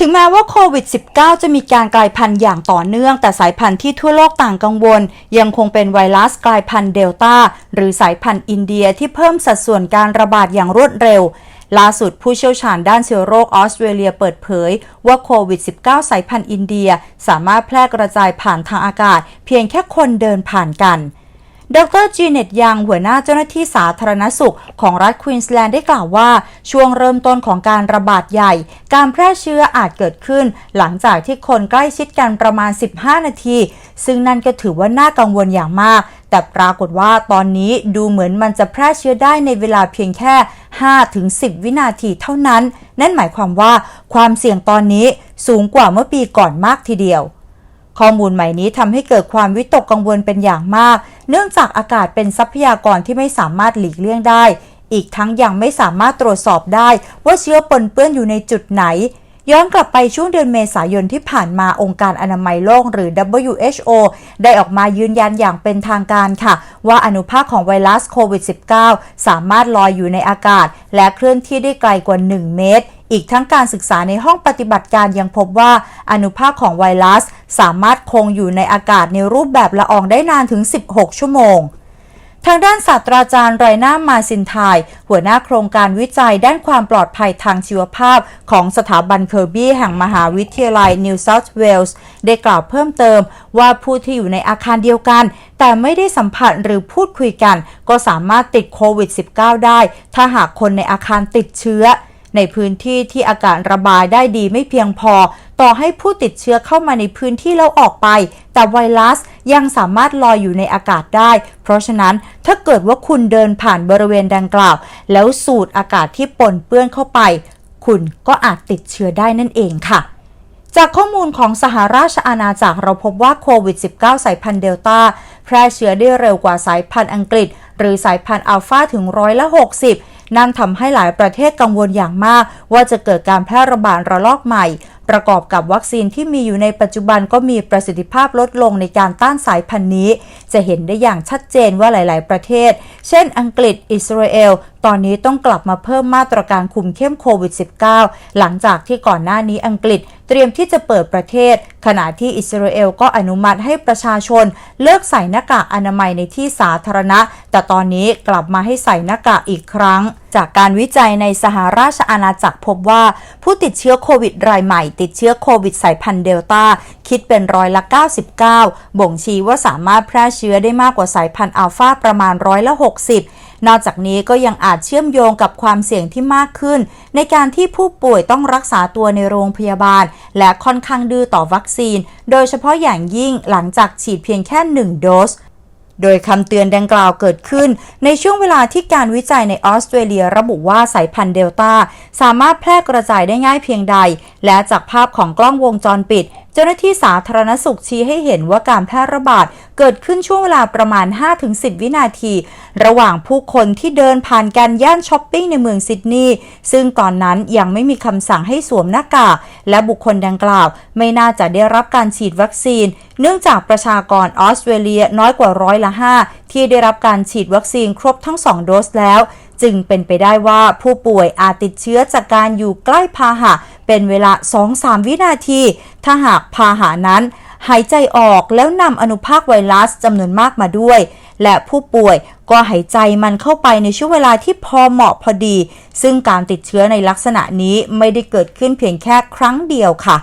ถึงแม้ว่าโควิด -19 จะมีการกลายพันธุ์อย่างต่อเนื่อง แต่สายพันธุ์ที่ทั่วโลกต่างกังวล ยังคงเป็นไวรัสกลายพันธุ์เดลต้า หรือสายพันธุ์อินเดียที่เพิ่มสัดส่วนการระบาดอย่างรวดเร็ว ล่าสุดผู้เชี่ยวชาญด้านเชื้อโรคออสเตรเลียเปิดเผย ว่าโควิด -19 สายพันธุ์อินเดีย สามารถแพร่กระจายผ่านทางอากาศ เพียงแค่คนเดินผ่านกัน ดรจีเน็ตยังหัวหน้าเจ้าหน้าที่สาธารณสุขของรัฐควีนสแลนด์ได้กล่าวว่า ช่วงเริ่มต้นของการระบาดใหญ่ การแพร่เชื้ออาจเกิดขึ้น หลังจากที่คนใกล้ชิดกันประมาณ 15 นาที ซึ่งนั่นก็ถือว่าน่ากังวลอย่างมาก แต่ปรากฏว่าตอนนี้ดูเหมือนมันจะแพร่เชื้อได้ในเวลาเพียงแค่ 5-10 วินาทีเท่านั้น นั่นหมายความว่าความเสี่ยงตอนนี้สูงกว่าเมื่อปีก่อนมากทีเดียว ข้อมูลใหม่นี้ทำให้เกิดความวิตกกังวลเป็นอย่างมาก เนื่องจากอากาศเป็นทรัพยากรที่ไม่สามารถหลีกเลี่ยงได้ อีกทั้งยังไม่สามารถตรวจสอบได้ว่าเชื้อปนเปื้อนอยู่ในจุดไหน ย้อนกลับไปช่วงเดือนเมษายนที่ผ่านมาองค์การอนามัยโลกหรือ WHO ได้ออกมายืนยันอย่างเป็นทางการค่ะ ว่าอนุภาคของไวรัสโควิด -19 สามารถลอยอยู่ในอากาศ และเคลื่อนที่ได้ไกลกว่า 1 เมตรอีกทั้งการศึกษาในห้องปฏิบัติการยังพบว่าอนุภาคของไวรัส สามารถคงอยู่ในอากาศในรูปแบบละอองได้นานถึง 16 ชั่วโมง ทางด้านศาสตราจารย์ไรน่ามาซินไทยหัวหน้าโครงการวิจัยด้านความปลอดภัยทางชีวภาพ ของสถาบันเคอร์บี้แห่งมหาวิทยาลัยนิวเซาท์เวลส์ได้กล่าวเพิ่มเติมว่าผู้ที่อยู่ในอาคารเดียวกัน แต่ไม่ได้สัมผัสหรือพูดคุยกัน ก็สามารถติดโควิด -19 ได้ ถ้าหากคนในอาคารติดเชื้อ ในพื้นที่ที่อากาศระบายได้ดีไม่เพียงพอ ต่อให้ผู้ติดเชื้อเข้ามาในพื้นที่แล้วออกไป แต่ไวรัสยังสามารถลอยอยู่ในอากาศได้ เพราะฉะนั้นถ้าเกิดว่าคุณเดินผ่านบริเวณดังกล่าว แล้วสูดอากาศที่ปนเปื้อนเข้าไป คุณก็อาจติดเชื้อได้นั่นเองค่ะจากข้อมูลของสหราชอาณาจักรเราพบว่าโควิด -19 สายพันธุ์เดลต้าแพร่เชื้อได้เร็วกว่าสายพันธุ์อังกฤษ หรือสายพันธุ์อัลฟาถึงร้อยละ 60 นั่นทำให้หลายประเทศกังวลอย่างมาก ว่าจะเกิดการแพร่ระบาดระลอกใหม่ ประกอบกับวัคซีนที่มีอยู่ในปัจจุบันก็มีประสิทธิภาพลดลงในการต้านสายพันธุ์นี้ จะเห็นได้อย่างชัดเจนว่าหลาย ๆ ประเทศ เช่น อังกฤษ อิสราเอลตอนนี้ต้องกลับมาเพิ่มมาตรการคุมเข้มโควิด -19 หลังจากที่ก่อนหน้านี้อังกฤษเตรียมที่จะเปิดประเทศ ขณะที่อิสราเอลก็อนุมัติให้ประชาชน เลิกใส่หน้ากากอนามัยในที่สาธารณะ แต่ตอนนี้กลับมาให้ใส่หน้ากากอีกครั้ง จากการวิจัยในสหราชอาณาจักรพบว่า ผู้ติดเชื้อโควิดรายใหม่ ติดเชื้อโควิดสายพันธุ์เดลต้า คิดเป็นร้อยละ 99 บ่งชี้ว่าสามารถแพร่เชื้อได้มากกว่าสายพันธุ์อัลฟาประมาณร้อยละ 60 นอกจากนี้ก็ยังอาจเชื่อมโยงกับความเสี่ยงที่มากขึ้น ในการที่ผู้ป่วยต้องรักษาตัวในโรงพยาบาล และค่อนข้างดื้อต่อวัคซีน โดยเฉพาะอย่างยิ่งหลังจากฉีดเพียงแค่ 1 โดสโดยคำเตือนดังกล่าวเกิดขึ้น ในช่วงเวลาที่การวิจัยในออสเตรเลียระบุว่าสายพันธุ์เดลต้า สามารถแพร่กระจายได้ง่ายเพียงใด และจากภาพของกล้องวงจรปิด จ้าหน้าที่สาธารณสุขชี้ให้เห็นว่าการแพร่ระบาดเกิดขึ้นช่วงเวลาประมาณ 5-10 วินาที ระหว่างผู้คนที่เดินผ่านการย่านช้อปปิ้งในเมืองซิดนีย์ซึ่งตอนนั้นยังไม่มีคำสั่งให้สวมหน้ากากและบุคคลดังกล่าว ไม่น่าจะได้รับการฉีดวัคซีน เนื่องจากประชากรออสเตรเลียน้อยกว่าร้อยละ5ที่ได้รับการฉีดวัคซีนครบทั้ง 2 โดสแล้ว จึงเป็นไปได้ว่าผู้ป่วยอาจติดเชื้อจากการอยู่ใกล้พาหะ เป็นเวลา 2-3 วินาที ถ้าหากพาหานั้น หายใจออกแล้วนำอนุภาคไวรัสจำนวนมากมาด้วย และผู้ป่วยก็หายใจมันเข้าไปในช่วงเวลาที่พอเหมาะพอดี ซึ่งการติดเชื้อในลักษณะนี้ไม่ได้เกิดขึ้นเพียงแค่ครั้งเดียวค่ะ